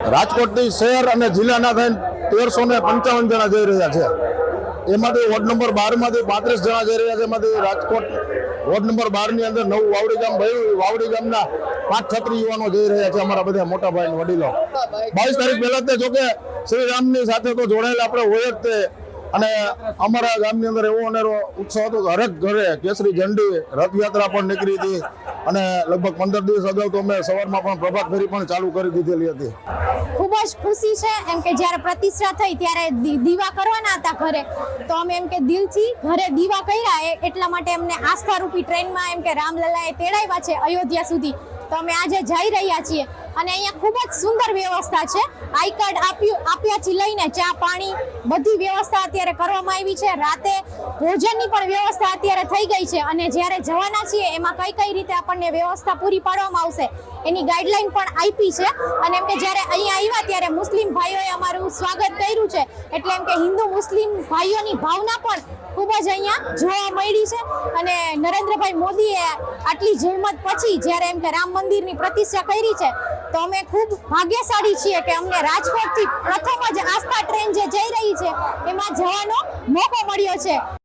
રાજકોટથી શહેર અને જિલ્લાના થઈને તેરસો ને પંચાવન જણા જઈ રહ્યા છે. એમાંથી વોર્ડ નંબર બારમાંથી પાંત્રીસ જણા જઈ રહ્યા છે. એમાંથી રાજકોટ વોર્ડ નંબર બારની અંદર નવું વાવડી ગામ ભયું વાવડી ગામના પાંચ છત્રી યુવાનો જઈ રહ્યા છે અમારા બધા મોટા ભાઈ વડીલો. બાવીસ તારીખ પહેલા તે જોકે શ્રી રામની સાથે તો જોડાયેલા આપણે હોય જ તે. અને અમારા ગામની અંદર એવો અનેરો ઉત્સવ હતો હરેક ઘરે કેસરી ઝંડી રથયાત્રા પણ નીકળી હતી. અને લગભગ પંદર દિવસ અગાઉ તો અમે સવારમાં પણ પ્રભાત ફેરી પણ ચાલુ કરી દીધેલી હતી. ખૂબ જ ખુશી છે એમ કે જ્યારે પ્રતિષ્ઠા થઈ ત્યારે દીવા કરવાના હતા ઘરે. તો અમે એમ કે દિલથી ઘરે દીવા કર્યા એટલા માટે અમને આસ્થારૂપી ટ્રેનમાં એમ કે રામલલાએ તેડાવ્યા છે અયોધ્યા સુધી. તો અમે આજે જઈ રહ્યા છીએ. અને અહીંયા ખૂબ જ સુંદર વ્યવસ્થા છે. આઈ કાર્ડ આપ્યું, આપ્યાથી લઈને ચા પાણી બધી વ્યવસ્થા અત્યારે કરવામાં આવી છે. રાતે ભોજનની પણ વ્યવસ્થા અત્યારે થઈ ગઈ છે અને જ્યારે જવાના છીએ એમાં કઈ કઈ રીતે આપણને વ્યવસ્થા પૂરી પાડવામાં આવશે એની ગાઈડલાઈન પણ આપી છે. અને એમ કે જ્યારે અહીંયા આવ્યા ત્યારે મુસ્લિમ ભાઈઓએ અમારું સ્વાગત કર્યું છે. એટલે એમ કે હિન્દુ મુસ્લિમ ભાઈઓની ભાવના પણ ખૂબ જ અહીંયા જોવા મળી છે. અને નરેન્દ્રભાઈ મોદીએ આટલી જહેમત પછી જ્યારે એમ કે રામ મંદિરની પ્રતિષ્ઠા કરી છે તો અમે ખૂબ ભાગ્યશાળી છીએ કે અમને રાજકોટથી પ્રથમ જ આસ્થા ટ્રેન જે જઈ રહી છે, એમાં જવાનો મોકો મળ્યો છે.